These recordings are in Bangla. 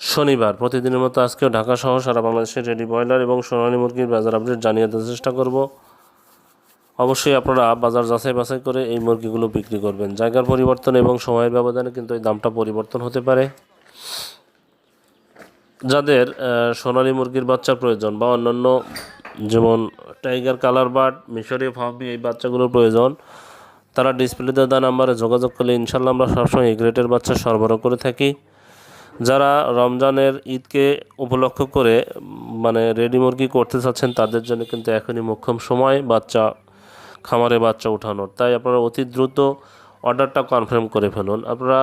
শনিবার। প্রতিদিনের মতো আজকেও ঢাকা সহ সারা বাংলাদেশের রেডি ব্রয়লার এবং সোনালী মুরগির বাজার আপডেট জানিয়ে দেওয়ার চেষ্টা করব। অবশ্যই আপনারা বাজার যাচাই বাছাই করে এই মুরগিগুলো বিক্রি করবেন। জায়গার পরিবর্তন এবং সময়ের ব্যবধানে কিন্তু এই দামটা পরিবর্তন হতে পারে। যাদের সোনালী মুরগির বাচ্চার প্রয়োজন বা অন্যান্য যেমন টাইগার কালার বার্ড মিশরি ফাবি এই বাচ্চাগুলোর প্রয়োজন, তারা ডিসপ্লেতে দেওয়া নাম্বারে যোগাযোগ করলে ইনশাল্লাহ আমরা সবসময় এই গ্রেটের বাচ্চা সরবরাহ করে থাকি। যারা রমজানের ঈদকে উপলক্ষ করে মানে রেডি মুরগি করতে চাচ্ছেন, তাদের জন্য কিন্তু এখনই মোক্ষম সময় বাচ্চা, খামারে বাচ্চা উঠানোর তাই আপনারা অতি দ্রুত অর্ডারটা কনফার্ম করে ফেলুন। আপনারা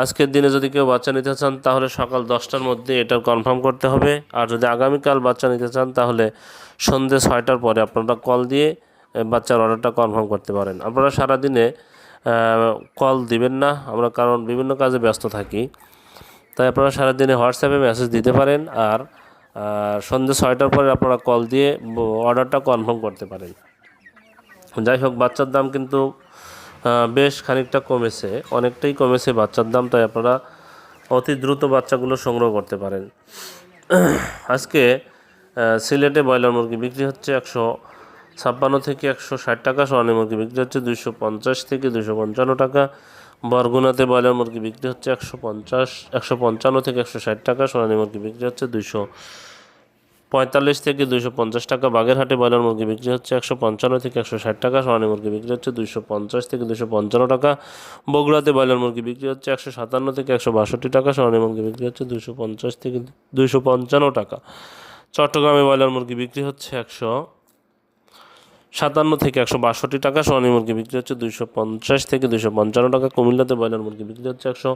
আজকের দিনে যদি কেউ বাচ্চা নিতে চান, তাহলে সকাল দশটার মধ্যে এটা কনফার্ম করতে হবে। আর যদি আগামীকাল বাচ্চা নিতে চান, তাহলে সন্ধ্যে ছয়টার পরে আপনারা কল দিয়ে বাচ্চার অর্ডারটা কনফার্ম করতে পারেন। আপনারা সারাদিনে কল দিবেন না। আমরা কারণ বিভিন্ন কাজে ব্যস্ত থাকি। তাই আপনারা সারাদিনে হোয়াটসঅ্যাপে মেসেজ দিতে পারেন আর সন্ধ্যে ছয়টার পরে আপনারা কল দিয়ে অর্ডারটা কনফার্ম করতে পারেন। যাই হোক, বাচ্চার দাম কিন্তু বেশ খানিকটা কমেছে, অনেকটাই কমেছে বাচ্চার দাম, তাই আপনারা অতি দ্রুত বাচ্চাগুলো সংগ্রহ করতে পারেন। আজকে সিলেটে ব্রয়লার মুরগি বিক্রি হচ্ছে একশো ছাপ্পান্ন থেকে একশো ষাট টাকা সোয়ানি মুরগি বিক্রি হচ্ছে দুশো পঞ্চাশ থেকে দুশো পঞ্চান্ন টাকা। বরগুনাতে ব্রয়লার মুরগি বিক্রি হচ্ছে একশো পঞ্চাশ, একশো পঞ্চান্ন থেকে একশো ষাট টাকা, সোনালী মুরগি বিক্রি হচ্ছে দুশো পঁয়তাল্লিশ থেকে দুশো পঞ্চাশ টাকা, বাগেরহাটে ব্রয়লার মুরগি বিক্রি হচ্ছে একশো পঞ্চান্ন থেকে একশো ষাট টাকা, সোনালী মুরগি বিক্রি হচ্ছে দুশো পঞ্চাশ থেকে দুশো পঞ্চান্ন টাকা, বগুড়াতে ব্রয়লার মুরগি বিক্রি হচ্ছে একশো সাতান্ন থেকে একশো বাষট্টি টাকা, সোনালী মুরগি বিক্রি হচ্ছে দুশো পঞ্চাশ থেকে দুশো পঞ্চান্ন টাকা। চট্টগ্রামে ব্রয়লার মুরগি বিক্রি হচ্ছে একশো সাতান্ন থেকে একশো বাষট্টি টাকা সোনালী মুরগি বিক্রি হচ্ছে দুইশো পঞ্চাশ থেকে দুইশো পঞ্চান্ন টাকা, কুমিল্লাতে ব্রয়লার মুরগি বিক্রি হচ্ছে একশো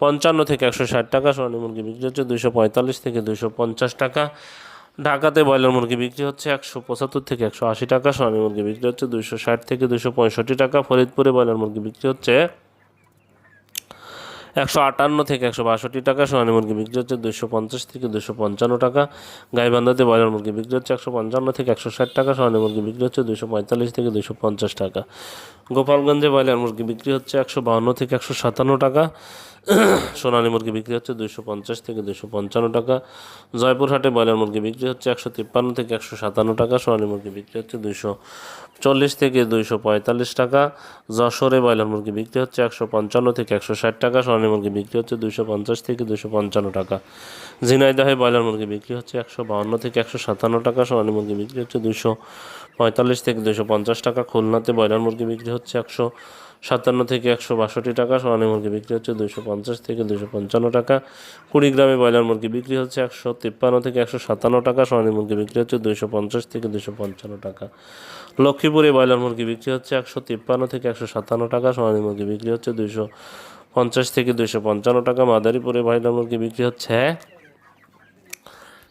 পঞ্চান্ন থেকে একশো ষাট টাকা সোনালী মুরগি বিক্রি হচ্ছে দুইশো পঁয়তাল্লিশ থেকে দুইশো পঞ্চাশ টাকা। ঢাকাতে ব্রয়লার মুরগি বিক্রি হচ্ছে একশো পঁচাত্তর থেকে একশো আশি টাকা সোনালী মুরগি বিক্রি হচ্ছে দুইশো ষাট থেকে দুইশো পঁয়ষট্টি টাকা। ফরিদপুরে ব্রয়লার মুরগি বিক্রি হচ্ছে একশো আটান্ন থেকে একশো বাষট্টি টাকা, সোনালী মুরগি বিক্রি হচ্ছে দুশো পঞ্চাশ থেকে দুশো পঞ্চান্ন টাকা, গাইবান্ধাতে ব্রয়লার মুরগি বিক্রি হচ্ছে একশো পঞ্চান্ন থেকে একশো ষাট টাকা, সোনালী মুরগি বিক্রি হচ্ছে দুশো পঁয়তাল্লিশ থেকে দুশো পঞ্চাশ টাকা। গোপালগঞ্জে ব্রয়লার মুরগি বিক্রি হচ্ছে একশো বাহান্ন থেকে একশো সাতান্ন টাকা, সোনালী মুরগি বিক্রি হচ্ছে দুশো পঞ্চাশ থেকে দুশো পঞ্চান্ন টাকা, জয়পুরহাটে ব্রয়লার মুরগি বিক্রি হচ্ছে একশো তিপ্পান্ন থেকে একশো সাতান্ন টাকা, সোনালী মুরগি বিক্রি হচ্ছে দুশো চল্লিশ থেকে দুইশো পঁয়তাল্লিশ টাকা, যশোরে ব্রয়লার মুরগি বিক্রি হচ্ছে একশো পঞ্চান্ন থেকে একশো ষাট টাকা, সোনালী মুরগি বিক্রি হচ্ছে দুশো পঞ্চাশ থেকে দুশো পঞ্চান্ন টাকা। ঝিনাইদহে ব্রয়লার মুরগি বিক্রি হচ্ছে একশো বাহান্ন থেকে একশো সাতান্ন টাকা। সোনালী মুরগি বিক্রি হচ্ছে দুশো পঁয়তাল্লিশ থেকে দুশো পঞ্চাশ টাকা। খুলনাতে ব্রয়লার মুরগি বিক্রি হচ্ছে একশো সাতান্ন থেকে একশো বাষট্টি টাকা। সোনালী মুরগি বিক্রি হচ্ছে দুশো পঞ্চাশ থেকে দুশো পঞ্চান্ন টাকা। কুড়িগ্রামে ব্রয়লার মুরগি বিক্রি হচ্ছে একশো তিপ্পান্ন থেকে একশো সাতান্ন টাকা। সোনালী মুরগি বিক্রি হচ্ছে দুশো পঞ্চাশ থেকে দুশো পঞ্চান্ন টাকা। লক্ষ্মীপুরে ব্রয়লার মুরগি বিক্রি হচ্ছে একশো তিপ্পান্ন থেকে একশো সাতান্ন টাকা। সোনালী মুরগি বিক্রি হচ্ছে দুশো পঞ্চাশ থেকে দুশো পঞ্চান্ন টাকা। মাদারীপুরে ব্রয়লার মুরগি বিক্রি হচ্ছে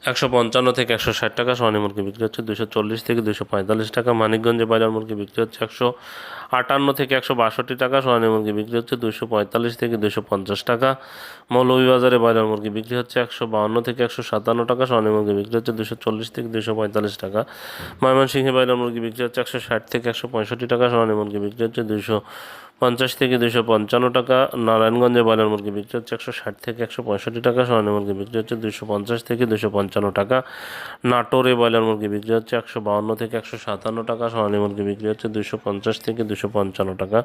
একশো পঞ্চান্ন থেকে একশো ষাট টাকা। সোনালী মুরগি বিক্রি হচ্ছে দুশো চল্লিশ থেকে দুশো পঁয়তাল্লিশ টাকা। মানিকগঞ্জে ব্রয়লার মুরগি বিক্রি হচ্ছে একশো আটান্ন থেকে একশো বাষট্টি টাকা। সোনালী মুরগি বিক্রি হচ্ছে দুশো পঁয়তাল্লিশ থেকে দুশো পঞ্চাশ টাকা। মৌলভীবাজারে ব্রয়লার মুরগি বিক্রি হচ্ছে একশো বাউন্ন থেকে একশো সাতান্ন টাকা। সোনালী মুরগি বিক্রি হচ্ছে দুশো চল্লিশ থেকে দুশো পঁয়তাল্লিশ টাকা। ময়মনসিংহে ব্রয়লার মুরগি বিক্রি হচ্ছে একশো ষাট থেকে একশো পঁয়ষট্টি টাকা। সোনালী মুরগি বিক্রি হচ্ছে দুশো পঞ্চাশ থেকে দুশো পঞ্চান্ন টাকা, নারায়ণগঞ্জে ব্রয়লার মুরগি বিক্রি হচ্ছে একশো ষাট থেকে একশো পঁয়ষট্টি টাকা, সোনালী মুরগি বিক্রি হচ্ছে দুশো পঞ্চাশ থেকে দুশো পঞ্চান্ন টাকা, নাটোরে ব্রয়লার মুরগি বিক্রি হচ্ছে একশো বাউন্ন থেকে একশো সাতান্ন টাকা, সোনালী মুরগি বিক্রি হচ্ছে দুশো পঞ্চাশ থেকে দুশো পঞ্চান্ন টাকা,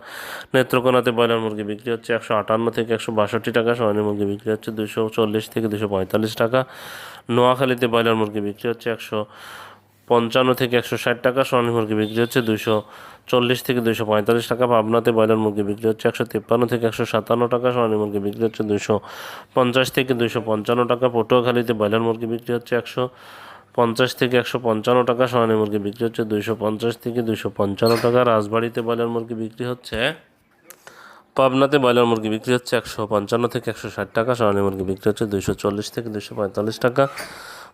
নেত্রকোনাতে ব্রয়লার মুরগি বিক্রি হচ্ছে একশো আটান্ন থেকে একশো বাষট্টি টাকা, সোনালী মুরগি বিক্রি হচ্ছে দুশো চল্লিশ থেকে দুশো পঁয়তাল্লিশ টাকা, নোয়াখালীতে ব্রয়লার মুরগি বিক্রি হচ্ছে একশো পঞ্চান্ন থেকে একশো ষাট টাকা, সোনালী মুরগি বিক্রি হচ্ছে দুশো চল্লিশ থেকে দুশো পঁয়তাল্লিশ টাকা পাবনাতে ব্রয়লার মুরগি বিক্রি হচ্ছে একশো তিপ্পান্ন থেকে একশো সাতান্ন টাকা, সোনালী মুরগি বিক্রি হচ্ছে দুশো পঞ্চাশ থেকে দুশো পঞ্চান্ন টাকা, পটুয়াখালীতে ব্রয়লার মুরগি বিক্রি হচ্ছে একশো পঞ্চাশ থেকে একশো পঞ্চান্ন টাকা, সোনালী মুরগি বিক্রি হচ্ছে দুশো পঞ্চাশ থেকে দুশো পঞ্চান্ন টাকা, রাজবাড়িতে ব্রয়লার মুরগি বিক্রি হচ্ছে পাবনাতে ব্রয়লার মুরগি বিক্রি হচ্ছে একশো পঞ্চান্ন থেকে একশো ষাট টাকা, সোনালী মুরগি বিক্রি হচ্ছে দুশো চল্লিশ থেকে দুশো পঁয়তাল্লিশ টাকা।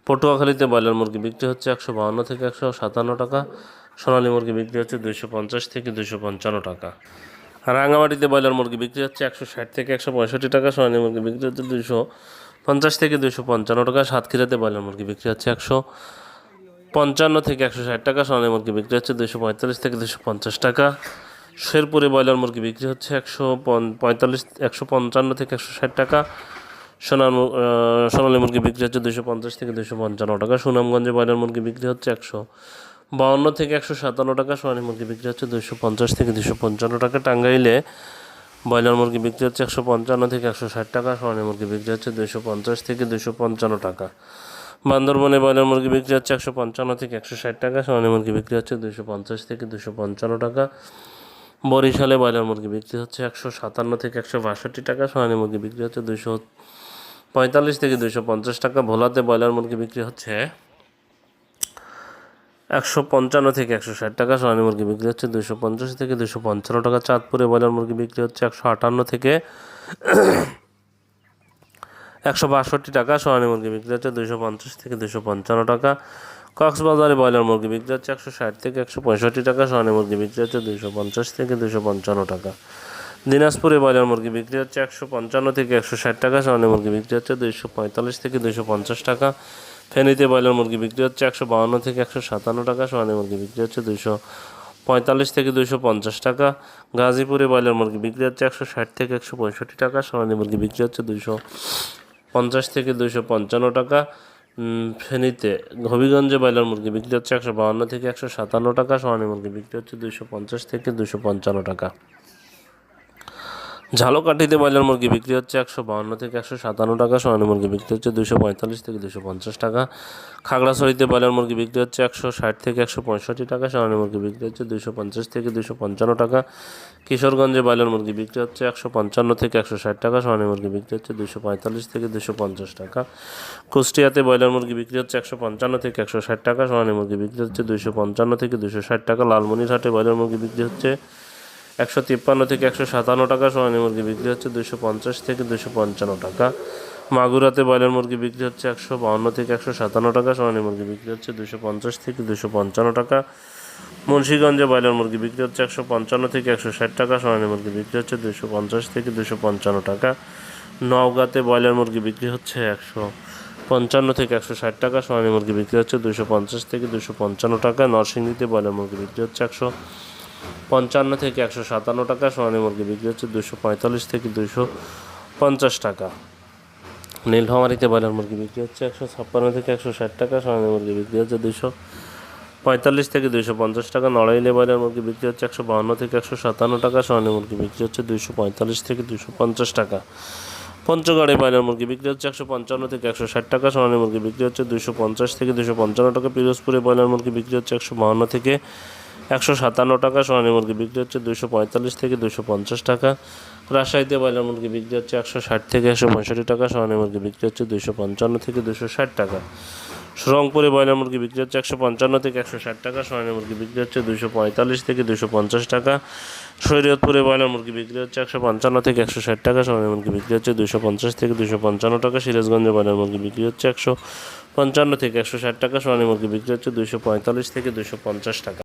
পটুয়াখালীতে ব্রয়লার মুরগি বিক্রি হচ্ছে একশো বাহান্ন থেকে একশো সাতান্ন টাকা, সোনালী মুরগি বিক্রি হচ্ছে দুইশো পঞ্চাশ থেকে দুইশো পঞ্চান্ন টাকা। রাঙামাটিতে ব্রয়লার মুরগি বিক্রি হচ্ছে একশো ষাট থেকে একশো পঁয়ষট্টি টাকা, সোনালী মুরগি বিক্রি হচ্ছে দুইশো পঞ্চাশ থেকে দুইশো পঞ্চান্ন টাকা, সাতক্ষীরাতে ব্রয়লার মুরগি বিক্রি হচ্ছে একশো পঞ্চান্ন থেকে একশো ষাট টাকা, সোনালী মুরগি বিক্রি হচ্ছে দুইশো পঁয়তাল্লিশ থেকে দুশো পঞ্চাশ টাকা। শেরপুরে ব্রয়লার মুরগি বিক্রি হচ্ছে একশো পঁয়তাল্লিশ একশো পঞ্চান্ন থেকে একশো ষাট টাকা সোনার সোনালী মুরগি বিক্রি হচ্ছে দুশো পঞ্চাশ থেকে দুশো পঞ্চান্ন টাকা। সুনামগঞ্জে ব্রয়লার মুরগি বিক্রি হচ্ছে একশো বাউন্ন থেকে একশো সাতান্ন টাকা। সোনালী মুরগি বিক্রি হচ্ছে দুশো পঞ্চাশ থেকে দুশো পঞ্চান্ন টাকা। টাঙ্গাইলে ব্রয়লার মুরগি বিক্রি হচ্ছে একশো পঞ্চান্ন থেকে একশো ষাট টাকা। সোনালী মুরগি বিক্রি হচ্ছে দুশো পঞ্চাশ থেকে দুশো পঞ্চান্ন টাকা। বান্দরবনে ব্রয়লার মুরগি বিক্রি হচ্ছে একশো পঞ্চান্ন থেকে একশো ষাট টাকা। সোনালী মুরগি বিক্রি হচ্ছে দুশো পঞ্চাশ থেকে দুশো পঞ্চান্ন টাকা। বরিশালে ব্রয়লার মুরগি বিক্রি হচ্ছে একশো সাতান্ন থেকে একশো বাষট্টি টাকা। সোনালী মুরগি বিক্রি হচ্ছে দুশো পঁয়তাল্লিশ থেকে দুশো পঞ্চাশ টাকা ভোলাতে ব্রয়লার মুরগি বিক্রি হচ্ছে একশো পঞ্চান্ন থেকে একশো ষাট টাকা। সোনালী মুরগি বিক্রি হচ্ছে দুশো পঞ্চাশ থেকে দুশো পঞ্চান্ন টাকা। চাঁদপুরে ব্রয়লার মুরগি বিক্রি হচ্ছে একশো আটান্ন থেকে একশো বাষট্টি টাকা। সোনালী মুরগি বিক্রি হচ্ছে দুশো পঞ্চাশ থেকে দুশো পঞ্চান্ন টাকা। কক্সবাজারে ব্রয়লার মুরগি বিক্রি হচ্ছে একশো ষাট থেকে একশো পঁয়ষট্টি টাকা। সোনালী মুরগি বিক্রি হচ্ছে দুশো পঞ্চাশ থেকে দুশো পঞ্চান্ন টাকা। দিনাজপুরে ব্রয়লার মুরগি বিক্রি হচ্ছে একশো পঞ্চান্ন থেকে একশো ষাট টাকা সোনালী মুরগি বিক্রি হচ্ছে দুইশো পঁয়তাল্লিশ থেকে দুশো পঞ্চাশ টাকা। ফেনীতে ব্রয়লার মুরগি বিক্রি হচ্ছে একশো বাউন্ন থেকে একশো সাতান্ন টাকা সোনালী মুরগি বিক্রি হচ্ছে দুইশো পঁয়তাল্লিশ থেকে দুইশো পঞ্চাশ টাকা। গাজীপুরে ব্রয়লার মুরগি বিক্রি হচ্ছে একশো ষাট থেকে একশো পঁয়ষট্টি টাকা সোনালী মুরগি বিক্রি হচ্ছে দুইশো পঞ্চাশ থেকে দুইশো পঞ্চান্ন টাকা। ফেনীতে হবিগঞ্জে ব্রয়লার মুরগি বিক্রি হচ্ছে একশো বাউন্ন থেকে একশো সাতান্ন টাকা সোনালী মুরগি বিক্রি হচ্ছে দুইশো পঞ্চাশ থেকে দুইশো পঞ্চান্ন টাকা। ঝালকাঠিতে ব্রয়লার মুরগি বিক্রি হচ্ছে একশো বাউন্ন থেকে একশো সাতান্ন টাকা, সোনালী মুরগি বিক্রি হচ্ছে দুশো পঁয়তাল্লিশ থেকে দুশো পঞ্চাশ টাকা। খাগড়াছড়িতে ব্রয়লার মুরগি বিক্রি হচ্ছে একশো ষাট থেকে একশো পঁয়ষট্টি টাকা, সোনালী মুরগি বিক্রি হচ্ছে দুশো পঞ্চাশ থেকে দুশো পঞ্চান্ন টাকা। কিশোরগঞ্জে ব্রয়লার মুরগি বিক্রি হচ্ছে একশো পঞ্চান্ন থেকে একশো ষাট টাকা, সোনালী মুরগি বিক্রি হচ্ছে দুশো পঁয়তাল্লিশ থেকে দুশো পঞ্চাশ টাকা। কুষ্টিয়াতে ব্রয়লার মুরগি বিক্রি হচ্ছে একশো পঞ্চান্ন থেকে একশো ষাট টাকা, সোনালী মুরগি বিক্রি হচ্ছে দুশো পঞ্চান্ন থেকে দুশো ষাট টাকা। লালমনিরহাটে ব্রয়লার মুরগি বিক্রি হচ্ছে একশো তিপ্পান্ন থেকে একশো সাতান্ন টাকা, সোনালী মুরগি বিক্রি হচ্ছে দুশো পঞ্চাশ থেকে দুশো পঞ্চান্ন টাকা। মাগুরাতে ব্রয়লার মুরগি বিক্রি হচ্ছে একশো বাউন্ন থেকে একশো সাতান্ন টাকা, সোনালী মুরগি বিক্রি হচ্ছে দুশো পঞ্চাশ থেকে দুশো পঞ্চান্ন টাকা। মুন্সীগঞ্জে ব্রয়লার মুরগি বিক্রি হচ্ছে একশো পঞ্চান্ন থেকে একশো ষাট টাকা, সোনালী মুরগি বিক্রি হচ্ছে দুশো পঞ্চাশ থেকে দুশো পঞ্চান্ন টাকা। নওগাঁতে ব্রয়লার মুরগি বিক্রি হচ্ছে একশো পঞ্চান্ন থেকে একশো ষাট টাকা, সোনালী মুরগি বিক্রি হচ্ছে দুশো পঞ্চাশ থেকে দুশো পঞ্চান্ন টাকা। নরসিংদীতে ব্রয়লার মুরগি বিক্রি হচ্ছে একশো পঞ্চান্ন থেকে একশো সাতান্ন টাকা, সোনালী মুরগি বিক্রি হচ্ছে দুশো পঁয়তাল্লিশ থেকে দুশো পঞ্চাশ টাকা। নীলফামারিতে ব্রয়লার মুরগি বিক্রি হচ্ছে একশো ছাপ্পান্ন থেকে একশো ষাট টাকা, সোনালী মুরগি বিক্রি হচ্ছে দুশো পঁয়তাল্লিশ থেকে দুশো পঞ্চাশ টাকা। নড়াইলে ব্রয়লার মুরগি বিক্রি হচ্ছে একশো বাহান্ন থেকে একশো সাতান্ন টাকা, সোনালী মুরগি বিক্রি হচ্ছে দুশো পঁয়তাল্লিশ থেকে দুশো পঞ্চাশ টাকা। পঞ্চগড়ে ব্রয়লার মুরগি বিক্রি হচ্ছে একশো পঞ্চান্ন থেকে একশো ষাট টাকা, সোনালী মুরগি বিক্রি হচ্ছে দুশো পঞ্চাশ থেকে দুশো পঞ্চান্ন টাকা। পিরোজপুরে ব্রয়লার মুরগি বিক্রি হচ্ছে একশো বাহান্ন থেকে একশো সাতান্ন টাকা, সোনালী মুরগি বিক্রি হচ্ছে দুশো পঁয়তাল্লিশ থেকে দুশো পঞ্চাশ টাকা। রাজশাহীতে ব্রয়লার মুরগি বিক্রি হচ্ছে একশো ষাট থেকে একশো পঁয়ষট্টি টাকা, সোনালী মুরগি বিক্রি হচ্ছে দুশো পঞ্চান্ন থেকে দুশো ষাট টাকা। রংপুরে ব্রয়লার মুরগি বিক্রি হচ্ছে একশো পঞ্চান্ন থেকে একশো ষাট টাকা, সোনালী মুরগি বিক্রি হচ্ছে দুশো পঁয়তাল্লিশ থেকে দুশো পঞ্চাশ টাকা। শরীয়তপুরে ব্রয়লার মুরগি বিক্রি হচ্ছে একশো পঞ্চান্ন থেকে একশো ষাট টাকা, সোনালী মুরগি বিক্রি হচ্ছে দুশো পঞ্চাশ থেকে দুশো পঞ্চান্ন টাকা। সিরাজগঞ্জে ব্রয়লার মুরগি বিক্রি হচ্ছে একশো পঞ্চান্ন থেকে একশো ষাট টাকা, সোনালী মুরগি বিক্রি হচ্ছে দুশো পঁয়তাল্লিশ থেকে দুশো পঞ্চাশ টাকা।